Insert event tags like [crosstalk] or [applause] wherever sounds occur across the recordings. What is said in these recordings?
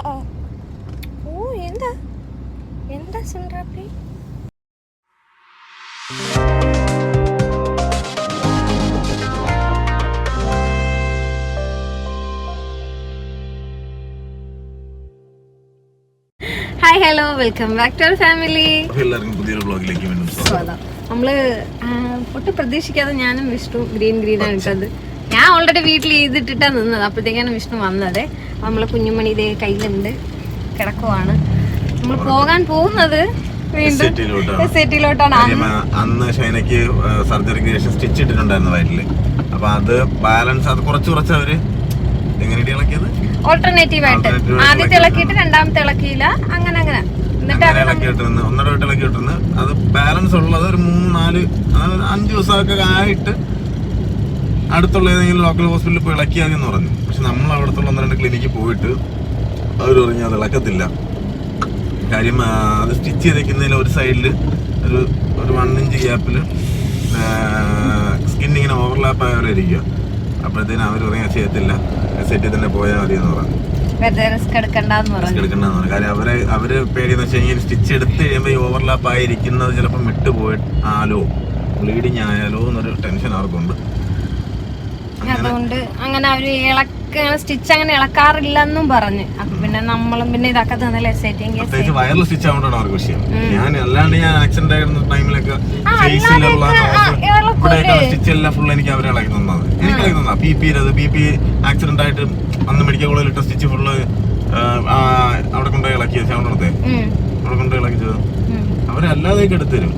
ഓ. എന്താ? എന്താ സുന്ദരപ്പി hi hello welcome back to our family എല്ലാവർക്കും പുതിയൊരു ബ്ലോഗിലേക്ക് സ്വാഗതം. നമ്മൾ ഒട്ടും പ്രതീക്ഷിക്കാതെ ഞാനും വിഷ്ണു ഗ്രീൻ ഗ്രീൻ ആണ് ഞാൻ ഓൾറെഡി വീട്ടിൽ ചെയ്തിട്ടിട്ടാ നിന്നത്. അപ്പോഴത്തേക്കാണ് വിഷ്ണു വന്നത്. നമ്മളെ കുഞ്ഞുമണി ഇതേ കയ്യിലുണ്ട്. കിടക്കുവാണ്. നമ്മൾ പോകാൻ പോകുന്നത് ആ, അന്ന് ഷൈനക്ക് സർജറിക്ക് ശേഷം സ്റ്റിച്ച് ഇട്ടിട്ടുണ്ടായിരുന്നു വയറ്റിൽ. അപ്പൊ അത് ബാലൻസ് അത് കുറച്ച് കുറച്ച് അവർ എങ്ങനെയാണ് ഇളക്കിയത്? ഓൾട്ടർനേറ്റീവ് ആയിട്ട്. ആദ്യത്തെ ഇളക്കിയിട്ട് രണ്ടാമത്തെ ഇളക്കിയില്ല. അങ്ങനെ അങ്ങനെ. ഒന്നര വട്ടം ഇളക്കി ഇട്ടിരുന്ന് അത് ബാലൻസ് ഉള്ളത് ഒരു മൂന്ന് നാല് അഞ്ച് ദിവസമൊക്കെ ആയിട്ട് അടുത്തുള്ള ഏതെങ്കിലും ലോക്കൽ ഹോസ്പിറ്റലിൽ പോയി ഇളക്കിയാൽ എന്ന് പറഞ്ഞു. പക്ഷെ നമ്മൾ അവിടുത്തുള്ള ഒന്ന് രണ്ട് ക്ലിനിക്കിൽ പോയിട്ട് അവർ പറഞ്ഞു അത് ഇളക്കത്തില്ല. കാര്യം അത് സ്റ്റിച്ച് ചെയ്തേക്കുന്നതിൽ ഒരു സൈഡിൽ ഒരു ഒരു വൺ ഇഞ്ച് ഗ്യാപ്പിൽ സ്കിൻ ഇങ്ങനെ ഓവർലാപ്പ് ആയവരെ ഇരിക്കുക അപ്പോഴത്തേനും അവർ പറയാൻ ചെയ്യത്തില്ല. സെറ്റിൽ തന്നെ പോയാൽ മതി എന്ന് പറഞ്ഞു റിസ്ക് എടുക്കണ്ടെന്ന് പറഞ്ഞു. കാര്യം അവരെ അവർ പേടിയെന്ന് വെച്ച് കഴിഞ്ഞാൽ സ്റ്റിച്ച് എടുത്ത് കഴിയുമ്പോൾ ഈ ഓവർലാപ്പ് ആയിരിക്കുന്നത് ചിലപ്പോൾ വിട്ടുപോയി ആലോ ബ്ലീഡിങ് ആയാലോ എന്നൊരു ടെൻഷൻ അവർക്കുണ്ട് അതുകൊണ്ട് അങ്ങനെ അവർ ഇളക്ക സ്റ്റിച്ച് അങ്ങനെ ഇളക്കാറില്ലെന്നും പറഞ്ഞു. അപ്പൊ പിന്നെ നമ്മളും പിന്നെ ഇതൊക്കെ തന്നല്ലേ? വയറിൽ സ്റ്റിച്ച് അവർക്ക് വിഷയം. ഞാൻ അല്ലാണ്ട് ഞാൻ ആക്സിഡന്റ് ആയിരുന്ന ടൈമിലൊക്കെ സ്റ്റിച്ച് എല്ലാം ഫുൾ എനിക്ക് അവരെ ഇളക്കി തന്നത് എനിക്ക് ഇളക്കി തന്നാ. B P B P accident ആയിട്ട് അന്ന് മെഡിക്കൽ കോളേജിൽ ഇട്ട സ്റ്റിച്ച് ഫുള്ള് അവിടെ കൊണ്ടുപോയി ഇളക്കിയത് ശ്യാമത്തെ അവിടെ കൊണ്ടുപോയി ഇളക്കിച്ചത് അവരല്ലാതെയൊക്കെ എടുത്തുതരും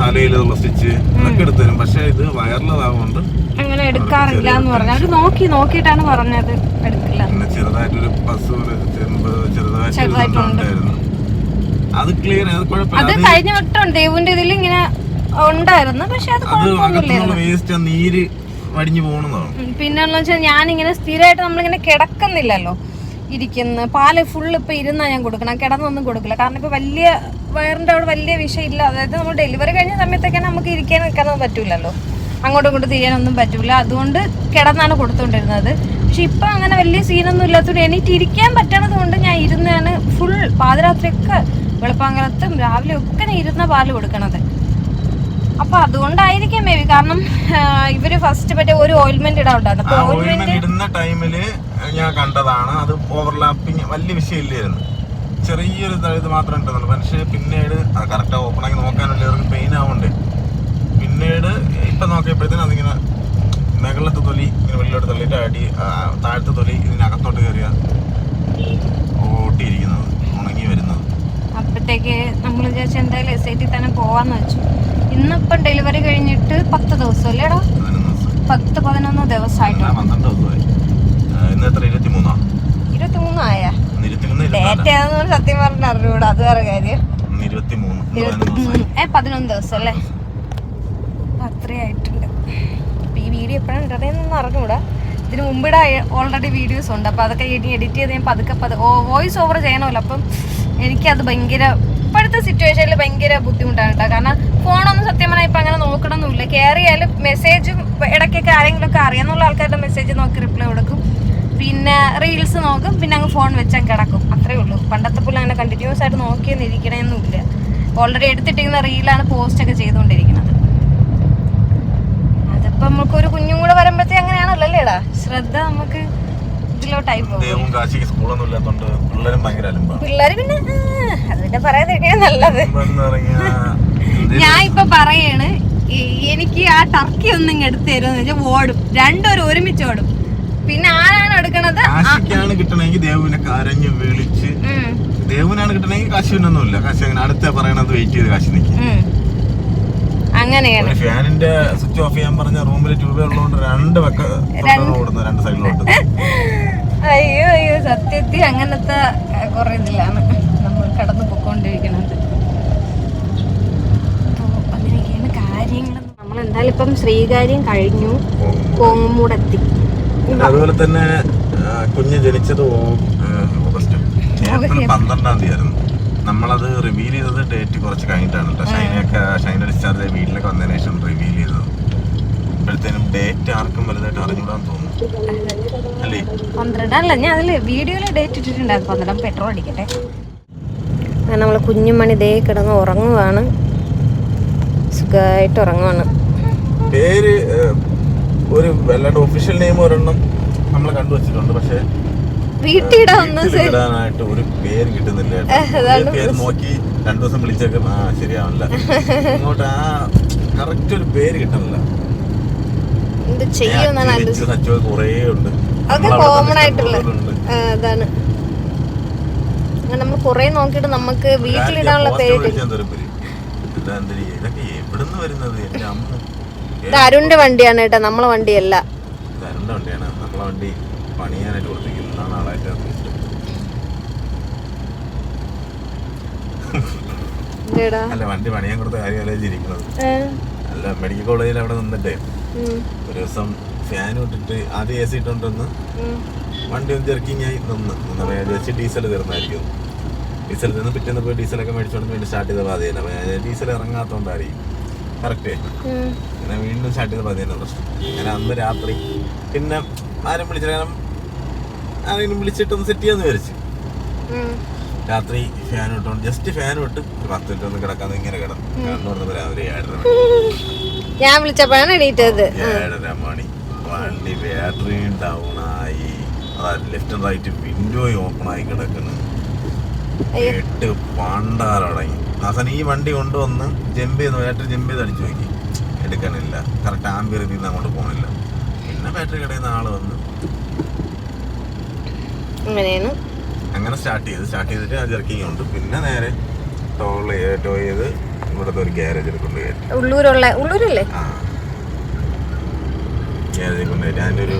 തലയിലുള്ള സ്റ്റിച്ച് അതൊക്കെ എടുത്തുതരും പക്ഷെ ഇത് വയറിലതാകൊണ്ട് എടുക്കാറില്ല എന്ന് പറഞ്ഞു. അവർ നോക്കി നോക്കിയിട്ടാണ് പറഞ്ഞത് എടുക്കില്ല. പിന്നെ ചെറുതായിട്ടൊരു ബസ് ചെറുതായിട്ടുണ്ട്. അത് ക്ലിയർ അത് കഴിഞ്ഞ വട്ടം ദേവുന്റെ ഇതിൽ ഇങ്ങനെ ഉണ്ടായിരുന്നു. പക്ഷെ അത് കുഴപ്പമൊന്നുമില്ലായിരുന്നു നീര് വടിഞ്ഞു പോകണമെന്നാണ് ഉം, പിന്നെ വെച്ചാൽ ഞാനിങ്ങനെ സ്ഥിരമായിട്ട് നമ്മളിങ്ങനെ കിടക്കുന്നില്ലല്ലോ. ഇരിക്കുന്ന. പാൽ ഫുൾ ഇപ്പൊ ഇരുന്നാ ഞാൻ കൊടുക്കണം. കിടന്നൊന്നും കൊടുക്കില്ല. കാരണം ഇപ്പൊ വലിയ വയറിന്റെ അവിടെ വലിയ വിഷയമില്ല. അതായത് നമ്മൾ ഡെലിവറി കഴിഞ്ഞ സമയത്തൊക്കെ നമുക്ക് ഇരിക്കാൻ നിൽക്കാനൊന്നും പറ്റൂലല്ലോ. അങ്ങോട്ടും ഇങ്ങോട്ടും തിരിയാനൊന്നും പറ്റൂല. അതുകൊണ്ട് കിടന്നാണ് കൊടുത്തോണ്ടിരുന്നത്. പക്ഷെ ഇപ്പൊ അങ്ങനെ വലിയ സീനൊന്നും ഇല്ലാത്തതുകൊണ്ട് എനിക്ക് ഇരിക്കാൻ പറ്റണത് കൊണ്ട് ഞാൻ ഇരുന്നാണ് ഫുൾ പാതിരാത്രിയൊക്കെ വെളുപ്പാങ്കലത്തും രാവിലെ ഒക്കെ ഇരുന്ന പാൽ കൊടുക്കണത്. അപ്പൊ അതുകൊണ്ടായിരിക്കാം മേ ബി കാരണം ഇവർ ഫസ്റ്റ് മറ്റേ ഒരു ഓയിൽമെന്റ് ഇടാറുണ്ടായിരുന്നു അപ്പൊ ഓയിൽമെന്റ് ഇടുന്ന ടൈമിൽ ഞാൻ കണ്ടതാണ്. അത് ഓവർലാപ്പിങ് വലിയ വിഷയമില്ലായിരുന്നു. ചെറിയൊരു ഇത് മാത്രമേ മാത്രം ഉണ്ടെന്നുള്ളൂ പക്ഷേ പിന്നീട് കറക്റ്റ് ഓപ്പൺ ആക്കി നോക്കാനുള്ള പെയിൻ ആവുന്നുണ്ട്. പിന്നീട് ഇപ്പൊ നോക്കിയപ്പോഴത്തേനും അതിങ്ങനെ മുകളിലത്തെ തൊലി ഇങ്ങനെ വെള്ളിലോട്ട് തള്ളിയിട്ട് അടി താഴത്തെ തൊലി ഇതിനകത്തോട്ട് കയറിയ ഓട്ടിയിരിക്കുന്നത് ഉണങ്ങി വരുന്നത്. അപ്പോഴത്തേക്ക് നമ്മൾ വിചാരിച്ചു എന്തായാലും എസ് ഐ ടി തന്നെ പോവാന്ന് വെച്ചു. ഇന്നിപ്പം ഡെലിവറി കഴിഞ്ഞിട്ട് പത്ത് ദിവസം അല്ലേടാ പത്ത് പതിനൊന്ന് ദിവസമായിട്ടാണ് പന്ത്രണ്ട് ദിവസമായി. ഇന്ന് എത്ര? ഡേറ്റ് സത്യം പറഞ്ഞ അറിഞ്ഞൂടാ. അത് വേറെ കാര്യം. ഏ പതിനൊന്ന് ദിവസം അല്ലേ? അത്രയായിട്ടുണ്ട് അപ്പോൾ ഈ വീഡിയോ എപ്പോഴാണ് ഇടതെന്ന് അറിഞ്ഞുകൂടാ. ഇതിന് മുമ്പിടെ ഓൾറെഡി വീഡിയോസ് ഉണ്ട്. അപ്പോൾ അതൊക്കെ ഇനി എഡിറ്റ് ചെയ്ത് ഞാൻ പതുക്കെ പതുക്കെ വോയിസ് ഓവർ ചെയ്യണമല്ലോ. അപ്പം എനിക്കത് ഭയങ്കര ഇപ്പോഴത്തെ സിറ്റുവേഷനിൽ ഭയങ്കര ബുദ്ധിമുട്ടാണ് കേട്ടോ. കാരണം ഫോണൊന്നും സത്യം പറഞ്ഞാൽ ഇപ്പം അങ്ങനെ നോക്കണമെന്നില്ല കയറിയാലും മെസ്സേജും ഇടയ്ക്കൊക്കെ ആരെങ്കിലുമൊക്കെ അറിയാമെന്നുള്ള ആൾക്കാരുടെ മെസ്സേജ് നോക്കി റിപ്ലൈ കൊടുക്കും. പിന്നെ റീൽസ് നോക്കും. പിന്നെ അങ്ങ് ഫോൺ വെച്ചാൽ കിടക്കും. അത്രേ ഉള്ളൂ. പണ്ടത്തെ പോലെ അങ്ങനെ കണ്ടിന്യൂസ് ആയിട്ട് നോക്കിയെന്നിരിക്കണമെന്നില്ല ഓൾറെഡി എടുത്തിട്ടിരിക്കുന്ന റീലാണ് പോസ്റ്റൊക്കെ ചെയ്തുകൊണ്ടിരിക്കുന്നത് അതിപ്പോ നമുക്ക് ഒരു കുഞ്ഞും കൂടെ അല്ലേടാ ശ്രദ്ധ നമുക്ക് ഇതിലോട്ടായി പോകും. ദേവും കാശിക്ക് സ്കൂളൊന്നും ഇല്ലാത്തോണ്ട് പിള്ളേരും ഭയങ്കര അലമ്പാണ് പിള്ളേര് പിന്നെ പറയാതിരിക്കണേ നല്ലത്. ഞാൻ ഇപ്പൊ പറയാണ് എനിക്ക് ആ ടർക്കി ഒന്നും ഇങ്ങ് എടുത്തു തരുമെന്ന് വെച്ചാൽ ഓടും. രണ്ടുപേരും ഒരുമിച്ച് ഓടും. പിന്നെ ആരാണ് എടുക്കണത്? കാശിക്കാണ് കിട്ടണമെങ്കിൽ ദേവുവിനെ കരഞ്ഞ് വിളിച്ച്. ദേവുവിനാണ് കിട്ടണമെങ്കിൽ കാശിനൊന്നുമില്ല. കാശി അങ്ങനെ അടുത്ത പറയണത് വെയിറ്റ് ചെയ്ത് കാശി നിൽക്കും. അങ്ങനെയാണ്. ഫാനിന്റെ സ്വിച്ച് ഓഫ് ചെയ്യാൻ പറഞ്ഞ റൂമിൽ ട്യൂബ് ഉള്ളതുകൊണ്ട് രണ്ട് വെക്ക തൊട്ടാണ് രണ്ട് സൈഡിലോട്ട്. [laughs] അയ്യോ അയ്യോ സത്യത്തിൽ അങ്ങനത്തെ കുറെ ഇതിലാണ് നമ്മൾ കടന്നു പോയിക്കൊണ്ടിരിക്കുന്നത്. അങ്ങനെയൊക്കെയാണ് കാര്യങ്ങൾ നമ്മൾ എന്തായാലും ഇപ്പം ശ്രീകാര്യം കഴിഞ്ഞു. കോങ്ങുമൂടെത്തി പിന്നെ അതുപോലെ തന്നെ കുഞ്ഞ് ജനിച്ചത് ഓഗസ്റ്റ്. ഏപ്രിൽ പന്ത്രണ്ടാം തീയതി ആയിരുന്നു. നമ്മളത് റിവീൽ ചെയ്തത് ഡേറ്റ് കുറച്ച് കഴിഞ്ഞിട്ടാണ് കേട്ടോ ഷൈനയൊക്കെ ഷൈന ഡിസ്ചാർജ് വീട്ടിലൊക്കെ വന്നതിന് ശേഷം റിവീൽ ചെയ്തത്. ഇപ്പോഴത്തേനും ഡേറ്റ് ആർക്കും വലുതായിട്ട് അറിഞ്ഞൂടാൻ തോന്നുന്നു. അല്ലേ? പന്ത്രണ്ട് അല്ല ഞാൻ അതിൽ വീഡിയോയിൽ ഡേറ്റ് ഇട്ടിട്ടുണ്ടായിരുന്നു. പന്ത്രണ്ടാം പെട്രോൾ അടിക്കട്ടെ. അങ്ങനെ നമ്മൾ കുഞ്ഞുമണി ദേ കിടന്ന് ഉറങ്ങുവാണ്. സുഖമായിട്ട് ഉറങ്ങുവാണ്. പേര് ഒരു വല്ലാണ്ട് ഒഫീഷ്യൽ നെയിം ഒരെണ്ണം നമ്മൾ കണ്ടുവച്ചിട്ടുണ്ട്. പക്ഷെ വീട്ടിടെ ഒന്ന് ഒരു പേര് കിട്ടുന്നില്ല കേട്ടോ. പേര് നോക്കി രണ്ടു ദിവസം വിളിച്ചേക്കും ആ ശരിയാവില്ല ഇങ്ങോട്ട് ആ കറക്റ്റ് ഒരു പേര് കിട്ടുന്നില്ല കുറേ ഉണ്ട്. അതൊക്കെ കോമൺ ആയിട്ടുള്ള അതാണ്. അങ്ങനെ നമ്മൾ കുറെ നോക്കിയിട്ട് നമുക്ക് വീട്ടിലിടാനുള്ള പേര്? ഇതാ? അരുണിന്റെ വണ്ടിയാണ് കേട്ടോ. നമ്മളെ വണ്ടിയല്ല. തരണ്ട വണ്ടിയാണ്. നമ്മളെ വണ്ടി പണിയാനായിട്ട് ആ നാളായിട്ട് ഇഷ്ടം ഇതെടാ. അല്ല വണ്ടി പണിയാൻ കൊടുത്ത കാര്യം ആലോചിച്ചിരിക്കുന്നത് അല്ല മെഡിക്കൽ കോളേജിൽ അവിടെ നിന്നിട്ടേ ഒരു ദിവസം ഫാൻ ഇട്ടിട്ട് ആദ്യം എ സി ഇട്ടുകൊണ്ടിരുന്ന് വണ്ടി ഒന്ന് ജെർക്കിങ് ആയി നിന്ന്. നിന്നപ്പോൾ ഞാൻ വിചാരിച്ച് ഡീസൽ തീർന്നായിരിക്കും. ഡീസൽ നിന്ന് പിറ്റേന്ന് പോയി ഡീസലൊക്കെ മേടിച്ചോണ്ട് വീണ്ടും സ്റ്റാർട്ട് ചെയ്ത പാതയല്ല. അപ്പോൾ ഞാൻ ഡീസൽ ഇറങ്ങാത്തോണ്ടായിരിക്കും. കറക്റ്റ് പിന്നെ വീണ്ടും സ്റ്റാർട്ട് ചെയ്ത പാതയാണ് പ്രശ്നം. അങ്ങനെ അന്ന് രാത്രി പിന്നെ ആരും വിളിച്ചില്ല. കാരണം ആരെങ്കിലും വിളിച്ചിട്ടൊന്ന് സെറ്റ് ചെയ്യാന്ന് വിചാരിച്ചു. രാത്രി ഫാൻ ഇട്ടോണ്ട് ജസ്റ്റ് ഫാൻ ഇട്ട് പത്ത് മിനിറ്റ് ഒന്ന് കിടക്കാന്ന് ഇങ്ങനെ കിടന്നു. കണ്ണു പറഞ്ഞപ്പോൾ രാവിലെ ഏഴര ഞാൻ വിളിച്ചപ്പോഴാണ് എണീറ്റത്. ഏഴര മണി. വണ്ടി ബാറ്ററി ഡൗൺ ആയി. Left and right window open ആയി കിടക്കുന്നു എട്ട് പണ്ടാറടങ്ങി അവസാനം ഈ വണ്ടി കൊണ്ടുവന്ന് ജമ്പ് ചെയ്ത് ബാറ്ററി ജമ്പ് ചെയ്ത് അടിച്ചു നോക്കി. എടുക്കാനില്ല കറക്റ്റ് ആംബിയർ ഇതിൽ നിന്ന് അങ്ങോട്ട് പോകണില്ല പിന്നെ ബാറ്ററി കടയിൽ നിന്ന് ആൾ വന്ന് അങ്ങനെയാണ് അങ്ങനെ സ്റ്റാർട്ട് ചെയ്ത് സ്റ്റാർട്ട് ചെയ്തിട്ട് ആ ജർക്കിങ് ഉണ്ട് പിന്നെ നേരെ ടോൾ ടോ ചെയ്ത് ഇവിടുത്തെ ഒരു ഗ്യാരേജിൽ കൊണ്ട് കയറ്റി ഉള്ളൂരുള്ള ഉള്ളൂരല്ലേ? ഗ്യാരേജിൽ കൊണ്ട് കയറ്റി അതിന്റെ ഒരു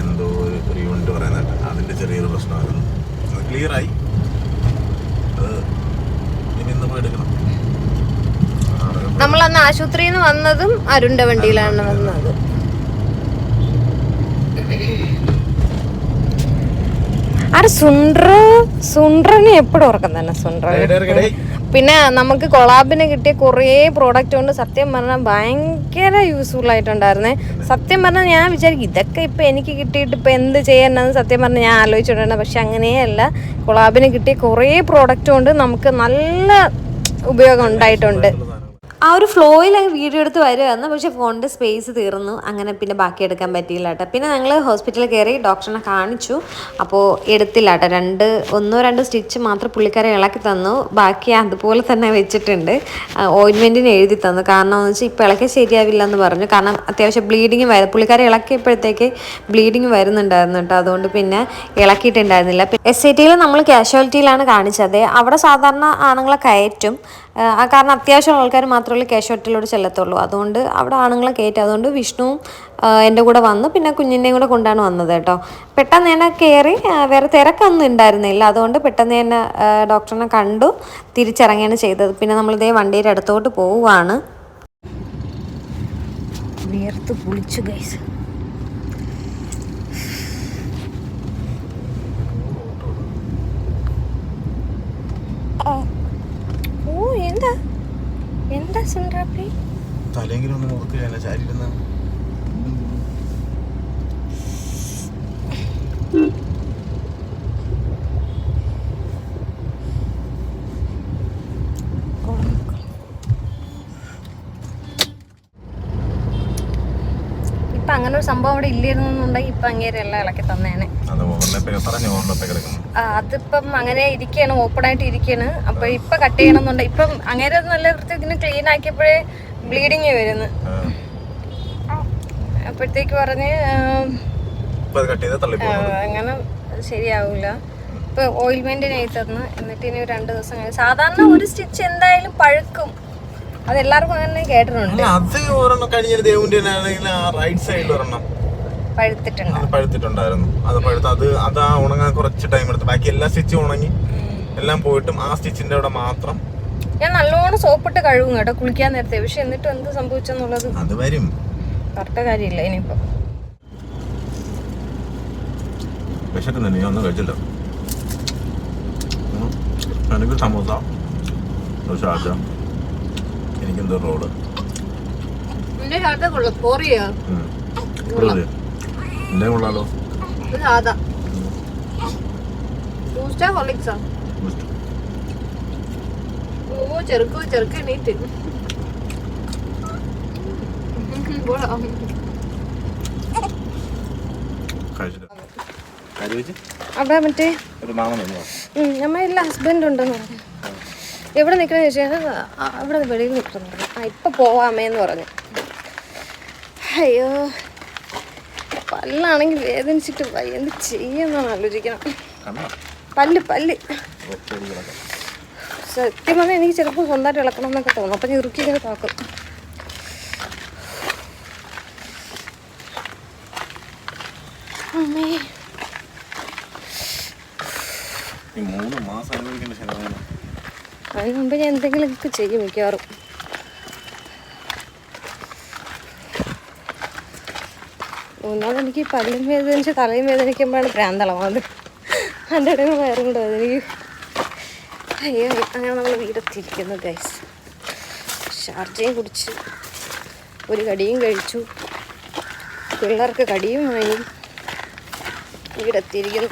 എന്തോ ഒരു ഒരു യൂണിറ്റ് പറയുന്നുണ്ട് അതിന്റെ ചെറിയൊരു പ്രശ്നമായിരുന്നു. അത് ക്ലിയർ ആയി. അത് ഇനി ഇന്ന് പോയി എടുക്കണം. അന്ന് ആശുപത്രിയിൽ നിന്ന് വന്നതും അരുണ്ട വണ്ടിയിലാണ് വന്നത്. ആടെ സുണ്ട്ര സുണ്ട്രനെ എപ്പോഴും ഉറക്കം തന്നെ സുണ്ട്ര. പിന്നെ നമുക്ക് കൊളാബിന് കിട്ടിയ കുറേ പ്രോഡക്റ്റ് കൊണ്ട് സത്യം പറഞ്ഞാൽ ഭയങ്കര യൂസ്ഫുൾ ആയിട്ടുണ്ടായിരുന്നേ. സത്യം പറഞ്ഞാൽ ഞാൻ വിചാരിക്കും ഇതൊക്കെ ഇപ്പം എനിക്ക് കിട്ടിയിട്ട് ഇപ്പം എന്ത് ചെയ്യാനാണെന്ന് സത്യം പറഞ്ഞാൽ ഞാൻ ആലോചിച്ചിട്ടുണ്ട് പക്ഷെ അങ്ങനെയല്ല. കൊളാബിന് കിട്ടിയ കുറേ പ്രോഡക്റ്റ് കൊണ്ട് നമുക്ക് നല്ല ഉപയോഗം ഉണ്ടായിട്ടുണ്ട്. ആ ഒരു ഫ്ലോയിൽ അങ്ങ് വീഡിയോ എടുത്ത് വരുമായിരുന്നു പക്ഷേ ഫോണിന്റെ സ്പേസ് തീർന്നു. അങ്ങനെ പിന്നെ ബാക്കി എടുക്കാൻ പറ്റിയില്ല കേട്ടോ പിന്നെ ഞങ്ങൾ ഹോസ്പിറ്റലിൽ കയറി ഡോക്ടറിനെ കാണിച്ചു. അപ്പോൾ എടുത്തില്ല കേട്ടോ രണ്ട് ഒന്നോ രണ്ടോ സ്റ്റിച്ച് മാത്രം പുള്ളിക്കാരെ ഇളക്കി തന്നു. ബാക്കി അതുപോലെ തന്നെ വെച്ചിട്ടുണ്ട്. ഓയിൻമെന്റിന് എഴുതി തന്നു. കാരണം എന്ന് വെച്ചാൽ ഇപ്പോൾ ഇളക്കി ശരിയാവില്ല എന്ന് പറഞ്ഞു. കാരണം അത്യാവശ്യം ബ്ലീഡിങ് വരും പുള്ളിക്കാരെ ഇളക്കിയപ്പോഴത്തേക്ക് ബ്ലീഡിങ് വരുന്നുണ്ടായിരുന്നു കേട്ടോ അതുകൊണ്ട് പിന്നെ ഇളക്കിയിട്ടുണ്ടായിരുന്നില്ല. എസ് ഐ ടിയിൽ നമ്മൾ കാഷ്വാലിറ്റിയിലാണ് കാണിച്ചത്. അവിടെ സാധാരണ ആണുങ്ങളെ കയറ്റും. കാരണം അത്യാവശ്യം ആൾക്കാർ മാത്രമേ കാഷ്വാലിറ്റിയിലൂടെ ചെല്ലത്തുള്ളൂ. അതുകൊണ്ട് അവിടെ ആണുങ്ങളെ കയറ്റി അതുകൊണ്ട് വിഷ്ണുവും എന്റെ കൂടെ വന്നു. പിന്നെ കുഞ്ഞിന്റെയും കൂടെ കൊണ്ടാണ് വന്നത് കേട്ടോ. പെട്ടെന്ന് തന്നെ കയറി വേറെ തിരക്കൊന്നും ഉണ്ടായിരുന്നില്ല. അതുകൊണ്ട് പെട്ടെന്ന് തന്നെ ഡോക്ടറിനെ കണ്ടു തിരിച്ചിറങ്ങുകയാണ് ചെയ്തത്. പിന്നെ നമ്മൾ നമ്മളിതേ വണ്ടിയുടെ അടുത്തോട്ട് പോവുകയാണ്. വിയർത്ത് കുളിച്ചു ഗൈസ് ഓ എന്താ? എന്താ സുന്ദരപ്പി തലയെങ്കിലും ഒന്ന് നോക്കുകയല്ല ശാരീരം അങ്ങനെ ഒരു സംഭവം അവിടെ ഇല്ലായിരുന്നുണ്ടെങ്കിൽ ഇപ്പൊ അങ്ങേരെ എല്ലാം ഇളക്കി തന്നേനെ. അതിപ്പം അങ്ങനെ ഇരിക്കാണ് ഓപ്പൺ ആയിട്ട് ഇരിക്കാണ് അപ്പൊ ഇപ്പൊ കട്ട് ചെയ്യണമെന്നുണ്ട് ഇപ്പം അങ്ങനെ നല്ല വൃത്തിക്കിന് ക്ലീൻ ആക്കിയപ്പോഴേ ബ്ലീഡിങ് വരുന്നു. അപ്പോഴത്തേക്ക് പറഞ്ഞ് അങ്ങനെ ശരിയാവൂല. ഇപ്പൊ ഓയിൽമെന്റിന് എഴുതി തന്നു. എന്നിട്ട് ഇനി രണ്ടു രണ്ട് ദിവസം കഴിഞ്ഞ് സാധാരണ ഒരു സ്റ്റിച്ച് എന്തായാലും പഴുക്കും. അത് എല്ലാവർക്കും അങ്ങനെ കേട്ടിട്ടുണ്ട്. അത് ഒരെണ്ണം കഴിഞ്ഞ ദേവുന്റെ റൈറ്റ് സൈഡിൽ ഒരെണ്ണം. പഴുത്തിട്ടുണ്ട്. അത് പഴുത്തിട്ടുണ്ടായിരുന്നു. അത് പഴുത്ത് അത് അത് ആ ഉണങ്ങാൻ കുറച്ച് ടൈം എടുത്തു. ബാക്കി എല്ലാ സ്റ്റിച്ചും ഉണങ്ങി. എല്ലാം പോയിട്ടും ആ സ്റ്റിച്ചിന്റെ അവിടെ മാത്രം. ഞാൻ നല്ലോണം സോപ്പിട്ട് കഴുകും കേട്ടോ കുളിക്കാൻ നേരത്തെ. പക്ഷെ എന്നിട്ട് എന്ത് സംഭവിച്ചെന്നുള്ളത് അത് വരും. കറക്റ്റ് കാര്യമില്ല ഇനിയിപ്പോ. വിശക്കുന്നുണ്ട് ഞാൻ ഒന്നും കഴിച്ചില്ല. എനിക്ക് സമൂസ. ഒരു ഷാർജ എനിക്കെന്തോ റോഡ് എന്റെ ഷർട്ട് കൊള്ളാം. കോറിയോ? ഉം. വെറുതെ എന്റെ കൊള്ളാലോ? ഇത് സാധാ. ബൂസ്റ്റാ ഹോർലിക്സാ? Boost. ഓ ചെറുക്കു എണീറ്റ്. അവിടെ മറ്റേ അമ്മ ഇല്ല ഹസ്ബൻഡ് ഉണ്ടെന്ന് പറഞ്ഞു. എവിടെ നിൽക്കണമെന്ന് ചോദിച്ചാൽ അവിടെ വെളിയിൽ നിൽക്കുന്നു. ആ ഇപ്പം പോവാമേന്ന് പറഞ്ഞു. അയ്യോ പല്ലാണെങ്കിൽ വേദനിച്ചിട്ട് വയ്യ. എന്ത് ചെയ്യാന്നാണ് ആലോചിക്കണം. പല്ല് പല്ല്. സത്യം പറഞ്ഞാൽ എനിക്ക് ചിലപ്പോൾ സ്വന്തമായിട്ട് ഇളക്കണം എന്നൊക്കെ തോന്നും. അപ്പം ഇറുക്കി ഇങ്ങനെ താക്കും. അമ്മേ. ഈ മൂന്ന് മാസം അനുഭവിക്കേണ്ട ശതമാനം. അതിന് മുമ്പ് ഞാൻ എന്തെങ്കിലുമൊക്കെ ചെയ്യും മിക്കവാറും. മൂന്നാമത് എനിക്ക് പല്ലും വേദനിച്ച് തലയും വേദനിക്കുമ്പോഴാണ് ഭ്രാന്തളമാത് അതിന്റെ ഇടയിൽ വയറും കൂടെ വേദനിക്കും. അയ്യോ അങ്ങനെ നമ്മൾ വീടെത്തിയിരിക്കുന്നു ഗൈസ് ഷാർജയും കുടിച്ച് ഒരു കടിയും കഴിച്ചു. പിള്ളേർക്ക് കടിയും വാങ്ങി വീടെത്തിയിരിക്കുന്നു.